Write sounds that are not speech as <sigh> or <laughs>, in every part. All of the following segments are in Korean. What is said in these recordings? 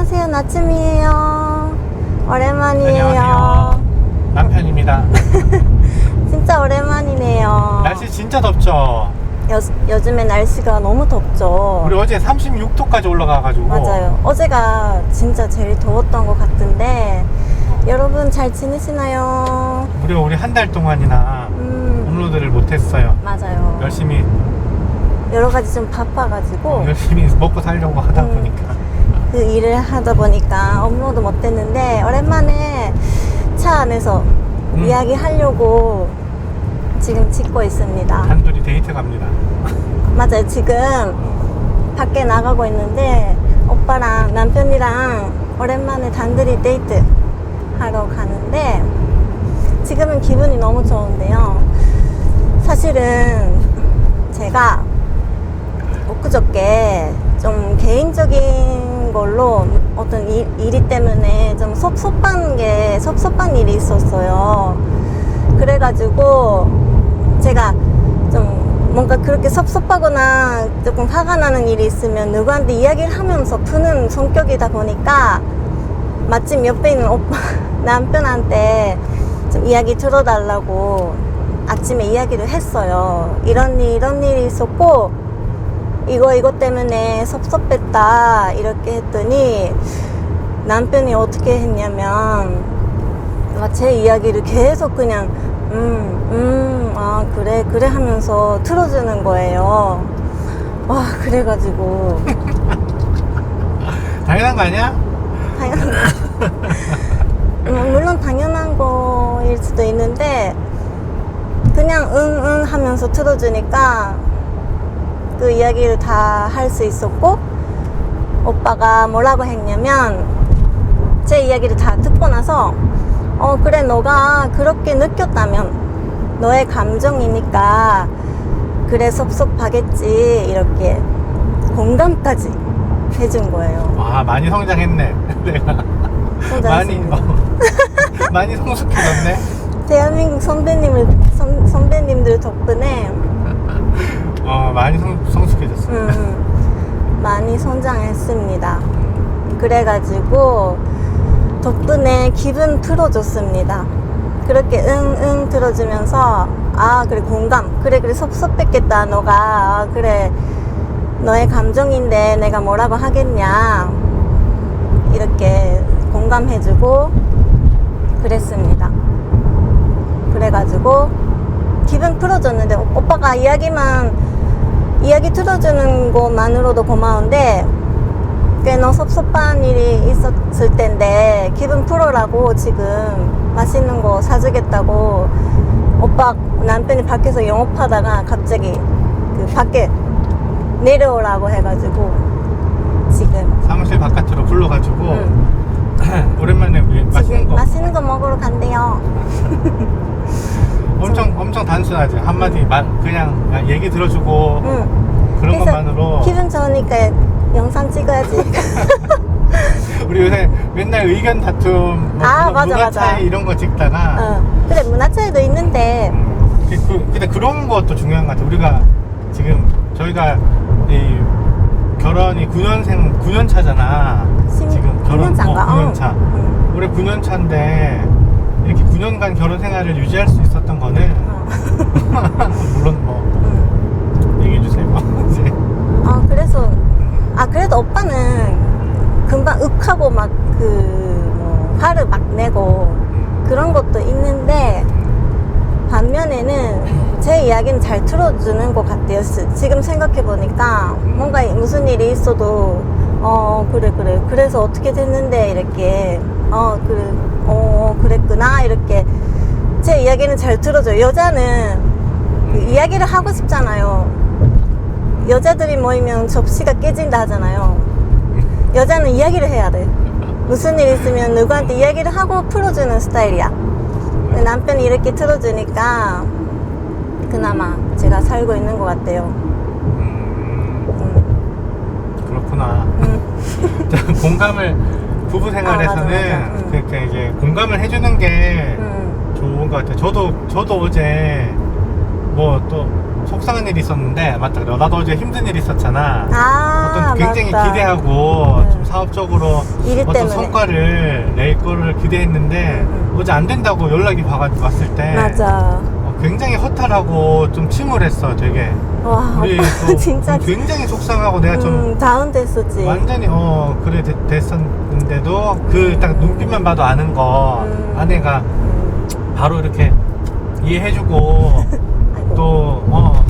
안녕하세요. 나침이에요. 오랜만이에요. 안녕하세요. 남편입니다. <laughs> 진짜 오랜만이네요. 날씨 진짜 덥죠? 요, 요즘에 날씨가 너무 덥죠. 우리 어제 36도까지 올라가가지고. 맞아요. 어제가 진짜 제일 더웠던 것 같은데 여러분 잘 지내시나요? 우리 우리 한 달 동안이나 음 업로드를 못했어요. 맞아요. 열심히 여러 가지 좀 바빠가지고 열심히 먹고 살려고 하다 음. 보니까. 그 일을 하다 보니까 업로드 못했는데 오랜만에 차 안에서 음. 이야기 하려고 지금 찍고 있습니다. 단둘이 데이트 갑니다. 맞아요. 지금 밖에 나가고 있는데 오빠랑 남편이랑 오랜만에 단둘이 데이트 하러 가는데 지금은 기분이 너무 좋은데요. 사실은 제가 엊그저께 좀 개인적인 걸로 어떤 일, 일이 때문에 좀 섭섭한 게 섭섭한 일이 있었어요. 그래가지고 제가 좀 뭔가 그렇게 섭섭하거나 조금 화가 나는 일이 있으면 누구한테 이야기를 하면서 푸는 성격이다 보니까 마침 옆에 있는 오빠 <laughs> 남편한테 좀 이야기 들어달라고 아침에 이야기를 했어요. 이런 일 이런 일이 있었고 이거 이거 때문에 섭섭했다 이렇게 했더니 남편이 어떻게 했냐면 막제 이야기를 계속 그냥 음, 음, 아 그래 그래 하면서 틀어주는 거예요. 와 그래가지고 <laughs> 당연한 거 아니야? 당연 음, 물론 당연한 거일 수도 있는데 그냥 응응 하면서 틀어주니까 그 이야기를 다 할 수 있었고 오빠가 뭐라고 했냐면 제 이야기를 다 듣고 나서 어 그래 너가 그렇게 느꼈다면 너의 감정이니까 그래 섭섭하겠지 이렇게 공감까지 해준 거예요. 와 많이 성장했네. <laughs> 내가 많이 성장했습니다. 어, <laughs> 많이 성숙해졌네. 대한민국 선배님을 선, 선배님들 덕분에 어 많이 성, 성숙해졌어. 음, 음, 많이 성장했습니다. 그래가지고 덕분에 기분 풀어줬습니다. 그렇게 응응 들어주면서 아 그래 공감 그래 그래 섭섭했겠다 너가 아, 그래 너의 감정인데 내가 뭐라고 하겠냐 이렇게 공감해주고 그랬습니다. 그래가지고 기분 풀어줬는데 오- 오빠가 이야기만 이야기 들어주는 것만으로도 고마운데 꽤너 섭섭한 일이 있었을 텐데 기분 풀어라고 지금 맛있는 거 사주겠다고 오빠 남편이 밖에서 영업하다가 갑자기 그 밖에 내려오라고 해가지고 지금 사무실 바깥으로 불러가지고 음, 오랜만에 우리 맛있는 지금 거 맛있는 거 먹으러 간대요. 엄청 단순하지 한마디 말 그냥 얘기 들어주고 응. 그런 그래서 것만으로 기분 좋으니까 영상 찍어야지. <laughs> 우리 요새 맨날 의견 다툼 뭐 아, 맞아, 문화 맞아. 차이 이런 거 찍다가 어. 그래 문화 차이도 있는데 음, 그, 그, 근데 그런 것도 중요한 것 같아 우리가 지금 저희가 이 결혼이 9년생 9년 차잖아 심- 지금 결혼 9년 차인가? 어, 9년 어. 차 응. 올해 9년 차인데 이렇게 9년간 결혼 생활을 유지할 수 있었던 거는 어. 물론 뭐 응. 얘기해 주세요. 이제 <laughs> 아 그래서 아 그래도 오빠는 금방 윽하고 막그뭐 화를 막 내고 그런 것도 있는데 반면에는 제 이야기는 잘 들어주는 것 같아요. 스- 지금 생각해 보니까 뭔가 무슨 일이 있어도 어 그래 그래. 그래서 어떻게 됐는데? 이렇게 어 그래 어 그랬구나. 이렇게 제 이야기는 잘 들어줘요. 여자는 그 이야기를 하고 싶잖아요. 여자들이 모이면 접시가 깨진다 하잖아요. 여자는 이야기를 해야 돼. 무슨 일 있으면 누구한테 이야기를 하고 풀어주는 스타일이야. 남편이 이렇게 틀어주니까 그나마 제가 살고 있는 것 같아요. 음, 음, 그렇구나 음, <laughs> 자, 공감을 부부 생활에서는 아, 맞아, 맞아. 음. 그러니까 이제 공감을 해주는 게 음, 좋은 것 같아요. 저도 저도 어제 뭐 또 속상한 일이 있었는데 맞다. 나도 어제 힘든 일이 있었잖아. 아, 어떤 굉장히 맞다. 기대하고 네. 좀 사업적으로 일 어떤 때문에. 성과를 낼 거를 기대했는데 음, 어제 안 된다고 연락이 와- 왔을 때 맞아. 어, 굉장히 허탈하고 좀 침울했어 되게 와, 우리 <laughs> 또 진짜 굉장히 속상하고 내가 좀 음, 다운됐었지. 완전히 어 그래 됐- 됐었는데도 그 딱 눈빛만 봐도 아는 거 음. 아내가 음, 바로 이렇게 이해해주고. <laughs> 또 어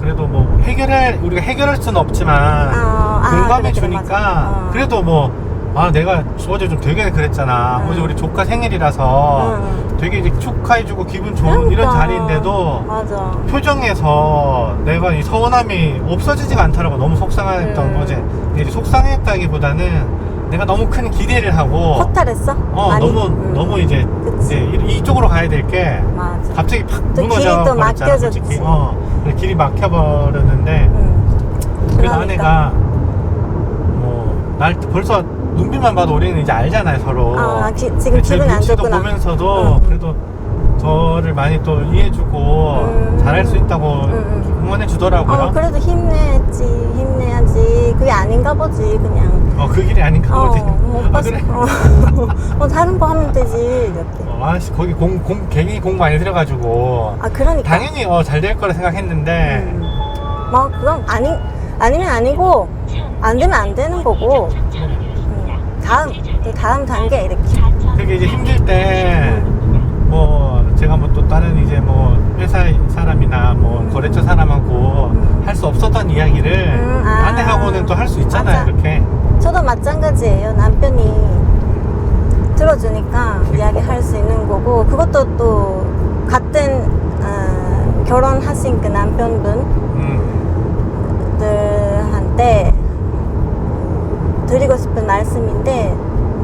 그래도 뭐 해결할 우리가 해결할 수는 없지만 아, 아, 공감해 그래, 그래, 주니까. 어. 그래도 뭐 아 내가 어제 좀 되게 그랬잖아 음. 어제 우리 조카 생일이라서 음. 되게 이제 축하해주고 기분 좋은 이런 그러니까. 자리인데도 맞아. 표정에서 내가 이 서운함이 없어지지가 않더라고 너무 속상했던 음. 어제 근데 이제 속상했다기보다는 내가 너무 큰 기대를 하고 허탈했어? 어 많이? 너무 음. 너무 이제. 이제 이- 이쪽으로 가야 될 게 맞아. 갑자기 팍또 무너져 길이 또 버렸잖아 막혀졌지. 솔직히 어 그래서 길이 막혀 버렸는데 음. 그래서 그러니까. 아내가 뭐날 벌써 눈빛만 봐도 우리는 이제 알잖아요 서로 아, 기- 지금 제 기분이 안 눈치도 좋구나. 보면서도 음. 그래도 저를 많이 또 이해해주고 음. 잘할 수 있다고 음. 응원해 주더라고요 어, 그래도 힘내지, 힘내야지. 그게 아닌가 보지, 그냥. 어, 그 길이 아닌가 어, 보지. 뭐, 아, 오빠, 그래? 어, <laughs> 어, 다른 거 하면 되지, 이렇게. 어, 아씨, 거기 공, 공, 괜히 공 많이 들여가지고. 아, 그러니까. 당연히 어, 잘 될 거라 생각했는데. 음. 뭐, 그건 아니, 아니면 아니고, 안 되면 안 되는 거고, 음. 다음, 또 다음 단계, 이렇게. 되게 이제 힘들 때, 뭐, 제가 뭐 또 다른 이제 뭐, 회사 사람이나 뭐, 음. 거래처 사람하고 음. 할 수 없었던 이야기를 음, 아. 아내하고는 또 할 수 있잖아요, 맞아. 이렇게. 저도 마찬가지예요. 남편이 들어주니까 이야기할 수 있는 거고, 그것도 또, 같은, 어, 결혼하신 그 남편분, 음, 들한테 드리고 싶은 말씀인데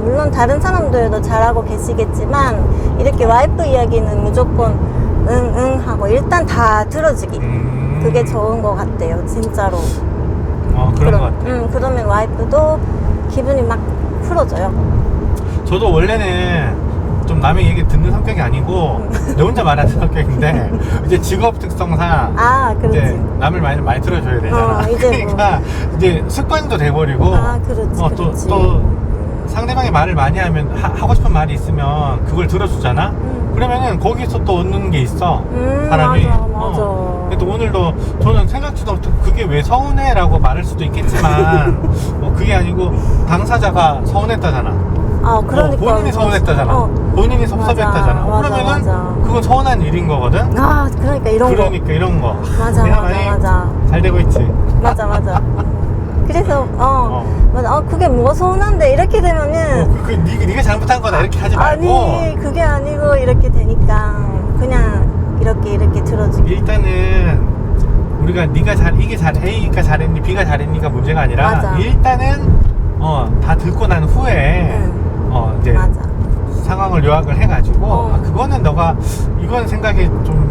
물론 다른 사람들도 잘하고 계시겠지만 이렇게 와이프 이야기는 무조건 응응 하고 일단 다 들어주기 음. 그게 좋은 것 같아요 진짜로 어, 그런 것 같아. 응, 그러면 와이프도 기분이 막 풀어져요 저도 원래는 좀 남의 얘기 듣는 성격이 아니고, 내 혼자 말하는 성격인데, <laughs> 이제 직업 특성상, 아 이제 그렇지 남을 많이 많이 들어줘야 되잖아. 어, 이제 뭐. 그러니까 이제 습관도 돼버리고 아 그렇지 어, 또, 그렇지 또 상대방이 말을 많이 하면 하, 고 싶은 말이 있으면 그걸 들어주잖아. 음. 그러면은 거기서 또 얻는 게 있어. 음, 사람이. 맞아 맞아 어. 근데 또 오늘도 저는 생각지도 못한 그게 왜 서운해라고 말할 수도 있겠지만 <laughs> 뭐 그게 아니고 당사자가 서운했다잖아. 아 그러니까 어, 본인이 서운했다잖아. 어. 본인이 섭섭했다잖아. 맞아, 그러면은 맞아. 그건 서운한 일인 거거든. 아 그러니까 이런 거 그러니까 이런 거. 맞아 내가 맞아 많이 맞아 잘 되고 있지. 맞아 맞아 그래서 어, 어. 맞아 어 그게 뭐가 서운한데? 이렇게 어, 되면은 그, 그 네가, 네가 잘못한 거다. 이렇게 하지 말고. 아니 그게 아니고 이렇게 되니까 그냥 이렇게 이렇게 들어주기. 일단은 우리가 네가 잘 이게 잘 A가 잘했니 B가 잘했니가 문제가 아니라 맞아. 일단은 어다 듣고 난 후에 응. 어 이제 맞아. 상황을 요약을 해가지고 어. 아, 그거는 너가 이건 생각이 좀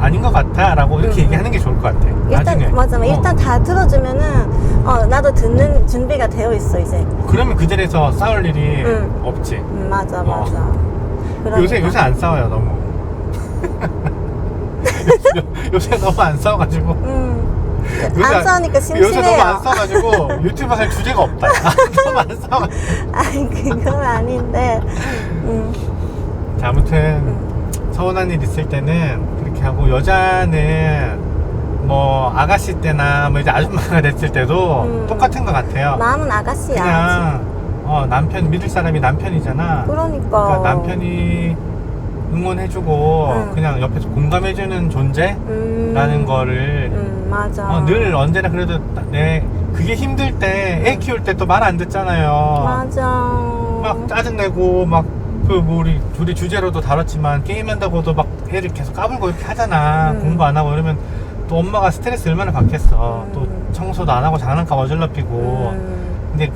아닌 것 같아 라고 이렇게 응, 얘기하는 게 좋을 것 같아. 일단 나중에 맞아 어, 일단 다 들어주면은 어 나도 듣는 준비가 되어 있어 이제 그러면 그 자리에서 싸울 일이 응. 없지. 음, 맞아 어. 맞아 그러니까. 요새 요새 안 싸워요 너무. <laughs> <laughs> 요새, 너무 안 싸워가지고. 음, 요새 안 싸우니까 요새 너무 심심해요 안 싸워가지고 <laughs> 유튜브 할 주제가 없다. 너무 안 싸워. 아니 그건 아닌데 음, 자, 아무튼 음. 서운한 일 있을 때는 그렇게 하고 여자는 뭐 아가씨 때나 뭐 이제 아줌마가 됐을 때도 음. 똑같은 것 같아요. 마음은 아가씨야 그냥 어, 남편 믿을 사람이 남편이잖아. 그러니까, 그러니까 남편이 응원해주고 응. 그냥 옆에서 공감해주는 존재라는 음, 거를 음, 맞아 어, 늘 언제나 그래도 내 그게 힘들 때 애 키울 때 또 말 안 듣잖아요. 맞아 막 짜증내고 막 그 뭐 우리 둘이 주제로도 다뤘지만 게임한다고도 막 애를 계속 까불고 이렇게 하잖아. 음. 공부 안 하고 이러면 또 엄마가 스트레스 얼마나 받겠어. 음. 또 청소도 안 하고 장난감 어질러피고. 음, 근데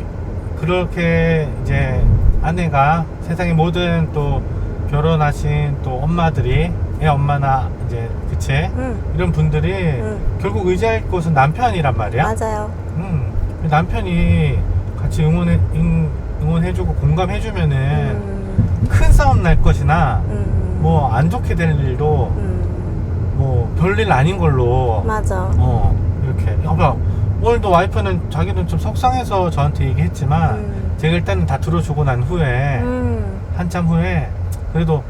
그렇게 이제 아내가 세상의 모든 또 결혼하신 또 엄마들이 애 엄마나 이제 그치? 음, 이런 분들이 음. 결국 의지할 곳은 남편이란 말이야. 맞아요. 음, 남편이 같이 응원해 응, 응원해주고 공감해주면은 음, 큰 싸움 날 것이나 음, 뭐 안 좋게 될 일도 음, 뭐 별일 아닌 걸로 맞아 어 이렇게 여보 오늘도 와이프는 자기는 좀 속상해서 저한테 얘기했지만 음, 제가 일단은 다 들어주고 난 후에 음. 한참 후에 그래도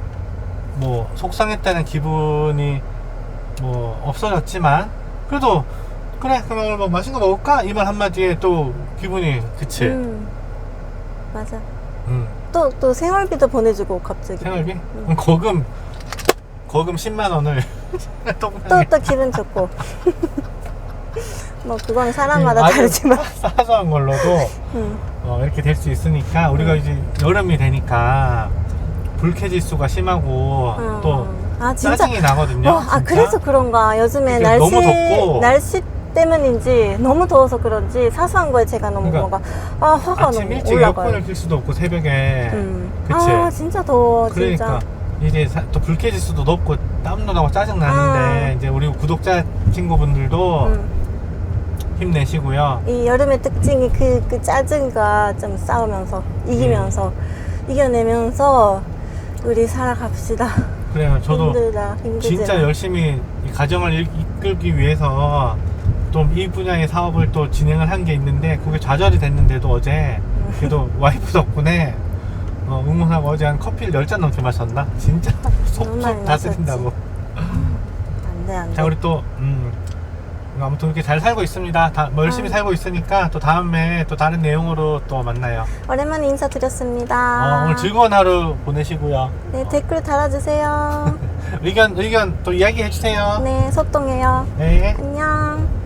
뭐 속상했다는 기분이 뭐 없어졌지만 그래도 그래 그럼 오늘 뭐 맛있는 거 먹을까 이 말 한마디에 또 기분이 그치 음. 맞아. 음. 또, 또 생활비도 보내주고, 갑자기. 생활비 음. 그럼 거금 거금 10만 원을 <laughs> 또, 또 기분 좋고. <laughs> 뭐, 그건 사람마다 음, 아주 다르지만. 사- <laughs> 사소한 걸로도 음. 어, 이렇게 될 수 있으니까 우리가 음. 이제 여름이 되니까 불쾌지수가 심하고 음. 또 아. 짜증이 나거든요. 어, 아. 그래서 그런가. 요즘에 날씨, 너무 덥고. 날씨 때문인지, 너무 더워서 그런지, 사소한 거에 제가 너무 그러니까 뭔가, 아, 화가 아침 너무 일찍 올라가요. 에어컨을 킬 수도 없고 새벽에 음. 그치? 아, 진짜 더워, 그러니까 진짜. 이제 사- 또 불쾌지수도 높고 땀도 나고 짜증 나는데 아. 이제 우리 구독자 친구분들도 음. 힘내시고요. 이 여름의 특징이 그, 그 짜증과 좀 싸우면서, 이기면서, 음. 이겨내면서, 우리 살아갑시다. 그래요. 저도 힘들다, 힘들지. 진짜 열심히 이 가정을 이- 이끌기 위해서 또 이 분야의 사업을 또 진행을 한 게 있는데 그게 좌절이 됐는데도 어제 음. 그래도 <laughs> 와이프 덕분에 어, 응원하고 어제 한 커피를 10잔 넘게 마셨나? 진짜 <laughs> 속속 다스린다고 안 돼, 안 돼. 자 우리 또 음, 아무튼 이렇게 잘 살고 있습니다 다, 뭐 열심히 아. 살고 있으니까 또 다음에 또 다른 내용으로 또 만나요 오랜만에 인사드렸습니다. 어, 오늘 즐거운 하루 보내시고요 네, 댓글 달아주세요. <laughs> 의견 의견 또 이야기해 주세요 네, 소통해요. 네. 안녕.